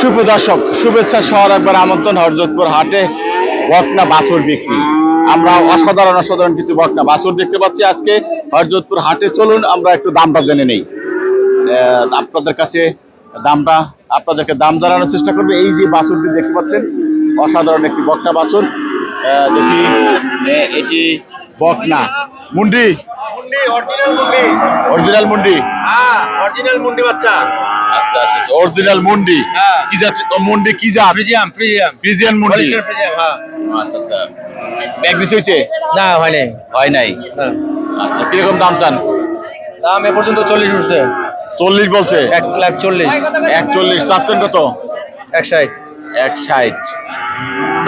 সুপ্রদর্শক শুভেচ্ছা শহর একবার আমন্ত্রণ হরজতপুর হাটে বকনা বাছুর বিক্রি। আমরা অসাধারণ অসাধারণ কিছু বকনা বাছুর দেখতে পাচ্ছি আজকে হরজতপুর হাটে। চলুন, আমরা একটু দামটা জেনে নেই। আপনাদের কাছে দামটা, আপনাদেরকে দাম জানানোর চেষ্টা করবে। এই যে বাছুরটি দেখতে পাচ্ছেন, অসাধারণ একটি বকনা বাছুর। দেখি। এটি বকনা। মুন্ডি। মুন্ডি অরিজিনাল মুন্ডি। অরিজিনাল মুন্ডি হ্যাঁ অরিজিনাল মুন্ডি বাচ্চা আচ্ছা আচ্ছা অরিজিনাল মুন্ডি। হ্যাঁ। কি জাত? মুন্ডি কি জাত? ফ্রিজিয়াম ফ্রিজিয়াম ফ্রিজিয়ান মুন্ডি। হ্যাঁ। আচ্ছা আচ্ছা। ব্যাগ হয়েছে? না হয়নি হয় নাই? হ্যাঁ। আচ্ছা কীরকম দাম চান? দাম এ পর্যন্ত চল্লিশ উঠছে। চল্লিশ বলছে? এক লাখ চল্লিশ। একচল্লিশ চাচ্ছেন কত? এক ষাট। এক ষাট।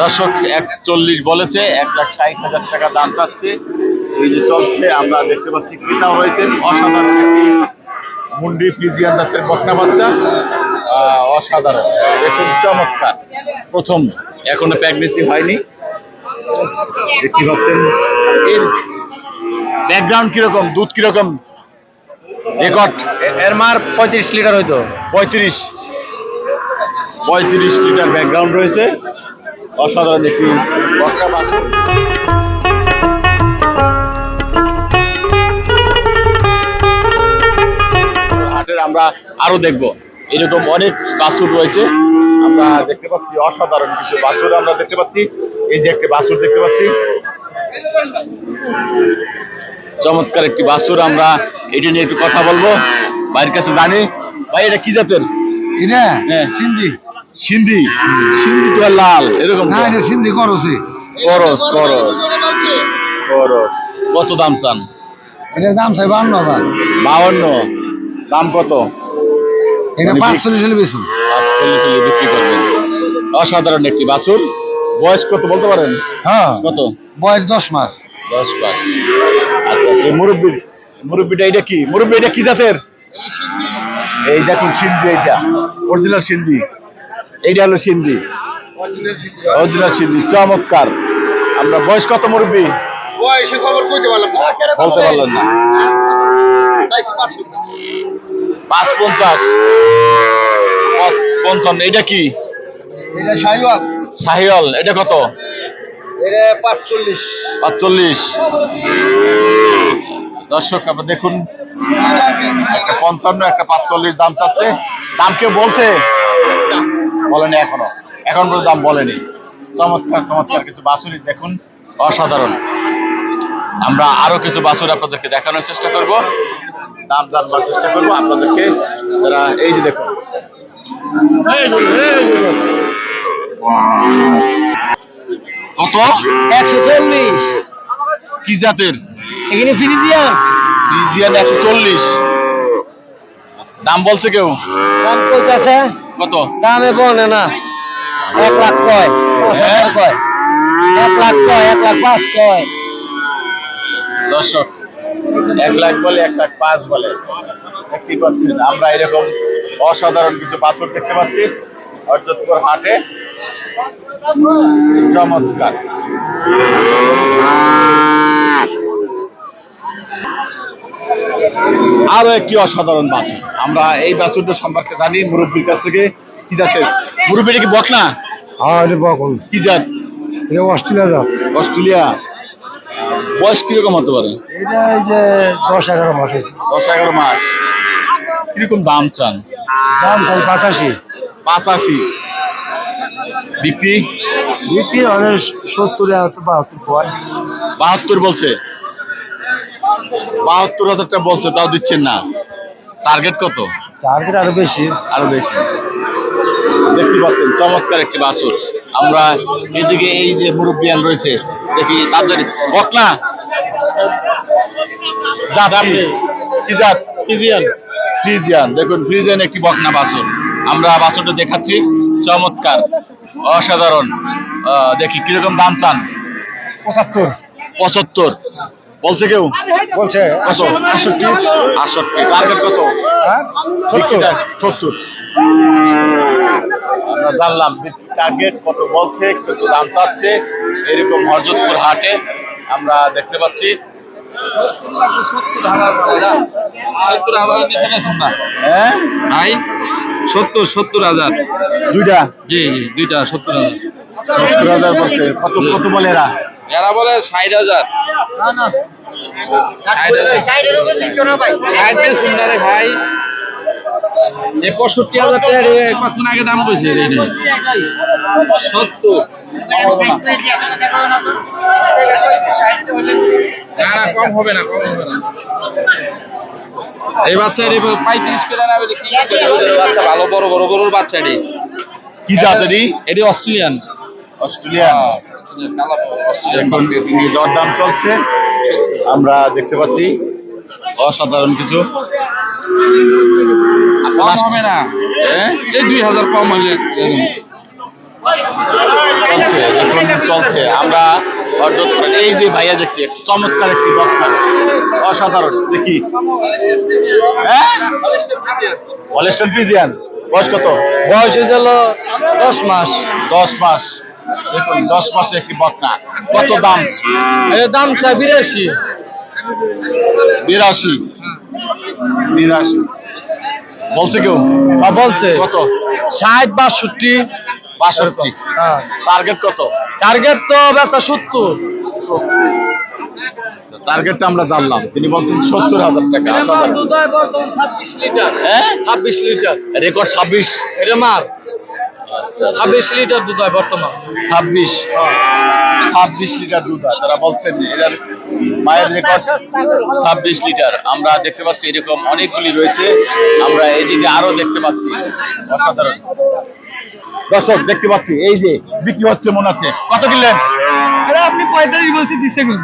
দর্শক একচল্লিশ বলেছে এক লাখ ষাট হাজার টাকা দাম চাচ্ছে। এই যে চলছে আমরা দেখতে পাচ্ছি ক্রেতাও রয়েছেন অসাধারণ একটি মুন্ডি ফ্রিজিয়ান জাতের বকনা বাচ্চা। অসাধারণ দেখুন চমৎকার। প্রথম এখনও প্রেগনেন্সি হয়নি। দেখতে পাচ্ছেন এর ব্যাকগ্রাউন্ড কীরকম দুধ কীরকম? রেকর্ড? এর মার পঁয়ত্রিশ লিটার হইতো। পঁয়ত্রিশ। পঁয়ত্রিশ লিটার ব্যাকগ্রাউন্ড রয়েছে। অসাধারণ একটি হাটের আমরা আরও দেখব। এরকম অনেক বাছুর রয়েছে। আমরা দেখতে পাচ্ছি অসাধারণ কিছু বাছুর। আমরা দেখতে পাচ্ছি এই যে একটি বাছুর দেখতে পাচ্ছি। চমৎকার একটি বাছুর। আমরা এটা নিয়ে একটু কথা বলব। ভাইয়ের কাছে জানি। ভাই এটা কি জাতের? এটা হ্যাঁ। সিন্ধি। সিন্ধি। সিন্ধি তো লাল এরকম না এটা সিন্ধি করছে করস করস করস কত দাম চান? এটার দাম চাই বান্ন হাজার। বাউন্ন দাম কত? এটা মানে পাঁচচল্লিশ হলে বেশি চল্লিশ চল্লিশ বিক্রি করবেন। অসাধারণ একটি বাছুর। বয়স কত বলতে পারেন? হ্যাঁ। কত? বয়স দশ মাস। দশ মাস। আচ্ছা আচ্ছা মুরব্বী মুরব্বীটা এটা কি? মুরব্বী এটা কি জাতের? এই দেখুন সিন্ধি এইটা। অরিজিনাল সিন্ধি। এইটা হলো সিন্ধি। অরিজিনাল সিন্ধি চমৎকার। আমরা বয়স কত মুরব্বী? বয়সে খবর কইতে পারলাম না। বলতে পারলেন না। পাঁচ পঞ্চাশ। পঞ্চান্ন এটা কি? এটা সাইওয়াল শাহিওয়াল এটা কত? এটা পাঁচচল্লিশ। পাঁচচল্লিশ। দর্শক আপনারা দেখুন। একটা পঞ্চান্ন একটা পাঁচচল্লিশ দাম চাচ্ছে। দাম কেউ বলছে? বলেনি এখনও। এখন পর্যন্ত দাম বলেনি। চমৎকার চমৎকার কিছু বাছুরি দেখুন অসাধারণ। আমরা আরও কিছু বাছুর আপনাদেরকে দেখানোর চেষ্টা করব। দাম জানবার চেষ্টা করব আপনাদেরকে। যারা এই যে দেখুন। কত? একশো চল্লিশ। কি জাতের? এখানে ফ্রিজিয়াম রিজিয়ান একশো চল্লিশ। দাম বলছে কেউ? দাম কইতাছে? কত? দামে বনে না। এক লাখ কয়। হাজার কয়। এক লাখ কয় এক লাখ পাঁচ কয়। দর্শক এক লাখ বলে এক লাখ পাঁচ বলে। দেখতেই পাচ্ছেন আমরা এরকম অসাধারণ কিছু পাথর দেখতে পাচ্ছি অর্জতপুর হাটে। চমৎকার। আরও একটি অসাধারণ বাছুর আমরা এই বাছুরটা সম্পর্কে জানি মুরব্বীর কাছ থেকে কি জাতের? মুরব্বীটা কি বক না? হ্যাঁ কি জাত? এটা অস্ট্রেলিয়া অস্ট্রেলিয়া। বয়স কীরকম হতে পারে? এটা এই যে দশ এগারো মাস হয়েছে। দশ এগারো মাস। কীরকম দাম চান? দাম চাই পাঁচাশি। পাঁচাশি। বিক্রি? বিক্রি মানে সত্তর বাহাত্তর বাহাত্তর বলছে? বাহাত্তর হাজারটা বলছে তাও দিচ্ছেন না। টার্গেট কত? টার্গেট আরও বেশি। আরও বেশি। দেখতে পাচ্ছেন চমৎকার একটি বাছুর। আমরা এদিকে এই যে মুরব্বিয়ান রয়েছে দেখি তাদের বকনা। জাত কি? কি জাত? ফ্রিজিয়ান। ফ্রিজিয়ান। দেখুন ফ্রিজিয়ান একটি বকনা বাছুর। আমরা বাছুরটা দেখাচ্ছি চমৎকার অসাধারণ। আহ, দেখি কীরকম দাম চান? পঁচাত্তর। পঁচাত্তর। বলছে কেউ? বলছে কত আটষট্টি আটষট্টি টার্গেট কত? হ্যাঁ সত্তর। সত্তর। আমরা জানলাম টার্গেট কত বলছে কত দাম চাচ্ছে এরকম হরজতপুর হাটে আমরা দেখতে পাচ্ছি। হ্যাঁ? সত্তর সত্তর হাজার। দুইটা? জি জি দুইটা সত্তর হাজার। সত্তর হাজার বলছে। কত কত বলে এরা? এরা বলে ষাট হাজার। ভাই। এ পঁয়ষট্টি হাজার টাকা কতক্ষণ আগে দাম কইছে সত্তর। না না কম হবে না কম হবে না। এই বাচ্চা পঁয়ত্রিশ না বাচ্চা ভালো বড় বড় গরুর বাচ্চা রে। কি জাতেরই এটি অস্ট্রেলিয়ান অস্ট্রেলিয়ান অস্ট্রেলিয়ান। অস্ট্রেলিয়ান। এখন দরদাম চলছে। আমরা দেখতে পাচ্ছি অসাধারণ কিছু। হবে না। হ্যাঁ? এই দুই হাজার কম হলে চলছে দেখুন চলছে। আমরা অর্জন করে এই যে ভাইয়া দেখছি একটু চমৎকার একটি বক্তা অসাধারণ দেখি। হ্যাঁ? ওয়েস্টার্ন ফ্রিজিয়ান বয়স কত? বয়স হয়েছে হলো দশ মাস। দশ মাস। দেখুন দশ মাসে একটি বকনা। কত দাম? এর দাম চাই বিরাশি। বিরাশি। বিরাশি। বলছে কেউ? বলছে। কত? ষাট বাষট্টি। বাষট্টি। হ্যাঁ। টার্গেট কত? টার্গেট তো বেচা সত্তর। টার্গেটটা আমরা জানলাম। তিনি বলছেন সত্তর হাজার টাকা। হয় ছাব্বিশ লিটার। হ্যাঁ? ছাব্বিশ লিটার। রেকর্ড ছাব্বিশ। এটা মার। ছাব্বিশ লিটার দুধ হয় বর্তমান। ছাব্বিশ। ছাব্বিশ লিটার দুধ হয় তারা বলছেন এটার মায়ের রেকর্ড ছাব্বিশ লিটার। আমরা দেখতে পাচ্ছি এরকম অনেকগুলি রয়েছে আমরা এদিকে আরও দেখতে পাচ্ছি অসাধারণ। দর্শক দেখতে পাচ্ছি এই যে বিক্রি হচ্ছে মনে হচ্ছে। কত কিনলেন? আপনি পঁয়তাল্লিশ বলছি দিচ্ছে কোন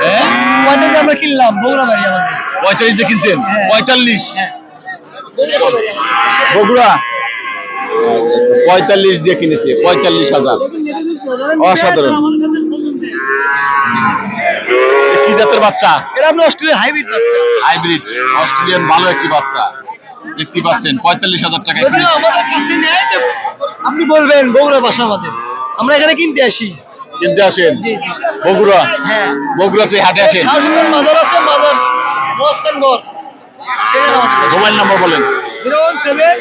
হ্যাঁ? পঁয়তাল্লিশ আমরা কিনলাম বগুড়া বাড়ি আমাদের। পঁয়তাল্লিশ দিয়ে কিনছেন? হ্যাঁ। পঁয়তাল্লিশ? হ্যাঁ বগুড়া বাড়ি বগুড়া? পঁয়তাল্লিশ দিয়ে কিনেছে পঁয়তাল্লিশ হাজার। অসাধারণ। কি জাতের বাচ্চা? এটা আপনি অস্ট্রেলিয়া হাইব্রিড বাচ্চা। হাইব্রিড অস্ট্রেলিয়ান ভালো একটি বাচ্চা। দেখতে পাচ্ছেন পঁয়তাল্লিশ হাজার টাকা আপনি বলবেন বগুড়া বাসা আমাদের। আমরা এখানে কিনতে আসি। কিনতে আসেন? বগুড়া? হ্যাঁ। বগুড়াতে হাটে আসেন? মাজার আছে মাজার মস্তানগর মোবাইল নাম্বার বলেন। Zero one seven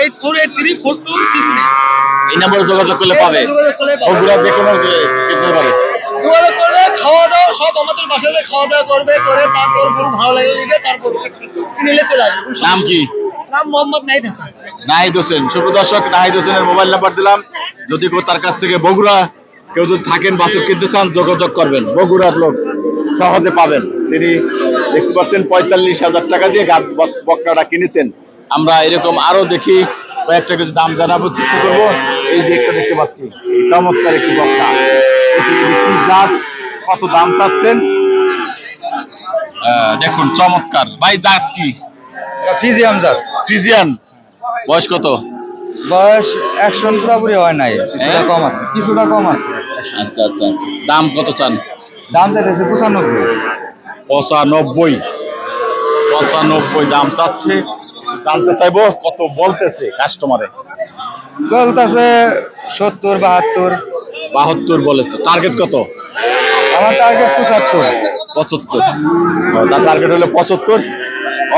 eight four eight three four two six এই নম্বরে যোগাযোগ করলে পাবে। যোগাযোগ করলে পাবে। বগুড়া যে কোনো পারে যোগাযোগ করবে খাওয়া দাওয়া সব আমাদের বাসাতে খাওয়া দাওয়া করবে করে তারপর গরু ভালো লাগলে নিবে তারপর নিলে চলে আসবে। নাম কি? নাম মোহাম্মদ নাহিদ হাসান। নাহিদ হোসেন। শুভ দর্শক নাহিদ হোসেনের মোবাইল নাম্বার দিলাম। যদি কেউ তার কাছ থেকে বগুড়া কেউ যদি থাকেন বাছুর কিনতে চান যোগাযোগ করবেন। বগুড়ার লোক সহজে পাবেন। তিনি দেখতে পাচ্ছেন পঁয়তাল্লিশ হাজার টাকা দিয়ে গাছ বকনাটা কিনেছেন। আমরা এরকম আরও দেখি কয়েকটা কিছু দাম জানাব চেষ্টা করব। এই যে একটা দেখতে পাচ্ছি চমৎকার একটি বক্তা। দেখি কি জাত কত দাম চাচ্ছেন? দেখুন চমৎকার। ভাই জাত কি? ফিজিয়াম জাত। ফ্রিজিয়ান। বয়স কত? বয়স একশো পুরোপুরি হয় নাই কিছুটা হ্যাঁ? কম আছে কিছুটা কম আছে। আচ্ছা আচ্ছা আচ্ছা। দাম কত চান? দাম চাইতেছে পঁচানব্বই। পঁচানব্বই। পঁচানব্বই দাম চাচ্ছে। জানতে চাইব কত বলতেছে কাস্টমারে বলতেছে সত্তর বাহাত্তর। বাহাত্তর বলেছে। টার্গেট কত? আমার টার্গেট পঁচাত্তর। পঁচাত্তর। তার টার্গেট হলো পঁচাত্তর।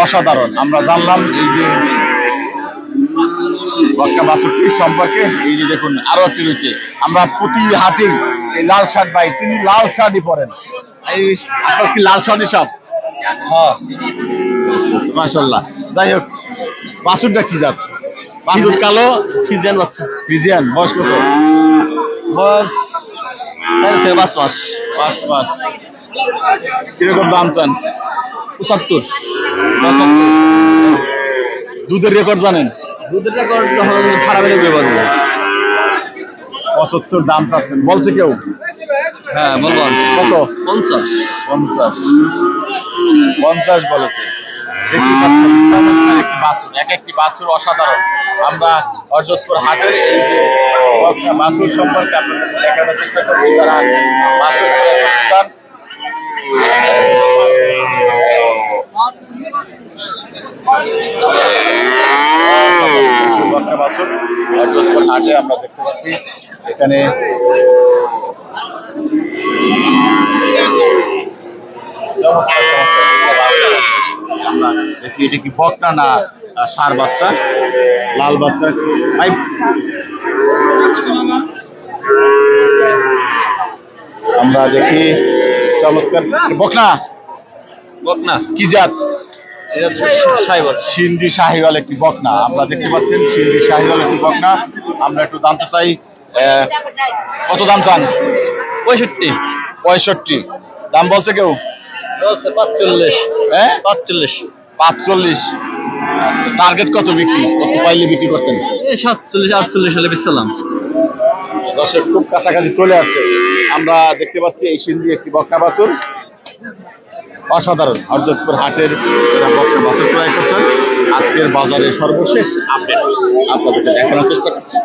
অসাধারণ। আমরা জানলাম এই যে বক্কা বাছুরটির সম্পর্কে। এই যে দেখুন আরও একটি রয়েছে। আমরা প্রতি হাটে এই লাল শার্ট ভাই তিনি লাল শার্টই পরেন। এই আপনার কি লাল শার্টই সব হ্যাঁ। মাশাল্লাহ যাই হোক বাছুরটা কি জাত? বাছুর কালো ফিজিয়ান বাচ্চা। ফিজিয়ান বয়স কত? বয়স চার থেকে পাঁচ মাস। পাঁচ মাস। কীরকম দাম চান? পঁচাত্তর। দুধের রেকর্ড জানেন? দুধের রেকর্ড খারাপ হলে পারব পঁচাত্তর দাম চাচ্ছেন। বলছে কেউ? হ্যাঁ বলব কত? পঞ্চাশ। পঞ্চাশ। পঞ্চাশ বলেছে। একটি বাছুর এক একটি বাছুর অসাধারণ। আমরা অর্জতপুর হাটের এই যে বাছুর সম্পর্কে আপনাদের দেখানোর চেষ্টা করছি তারা বাছুর চান হাটে আমরা দেখতে পাচ্ছি। এখানে আমরা দেখি, এটা কি বকনা না? ষাঁড় বাচ্চা লাল বাচ্চা। ভাই আমরা দেখি চমৎকার। বকনা বকনা। কি জাত? সিন্ধি শাহিওয়াল একটি বকনা। আমরা দেখতে পাচ্ছেন সিন্ধি শাহিওয়াল একটি বকনা। আমরা একটু জানতে চাই আহ, কত দাম চান? পঁয়ষট্টি। পঁয়ষট্টি। দাম বলছে কেউ? পাঁচচল্লিশ। হ্যাঁ? পাঁচচল্লিশ। পাঁচচল্লিশ। টার্গেট কত বিক্রি? কত পাইলে বিক্রি করতেন? সাতচল্লিশ আটচল্লিশ হলে বেচলাম দর্শক খুব কাছাকাছি চলে আসছে। আমরা দেখতে পাচ্ছি এই সিন্ধি একটি বকনা বাছুর। অসাধারণ হরজতপুর হাটের বকনা বাছুর ক্রয় করছেন। আজকের বাজারে সর্বশেষ আপডেট। আপনাদেরকে দেখানোর চেষ্টা করছি।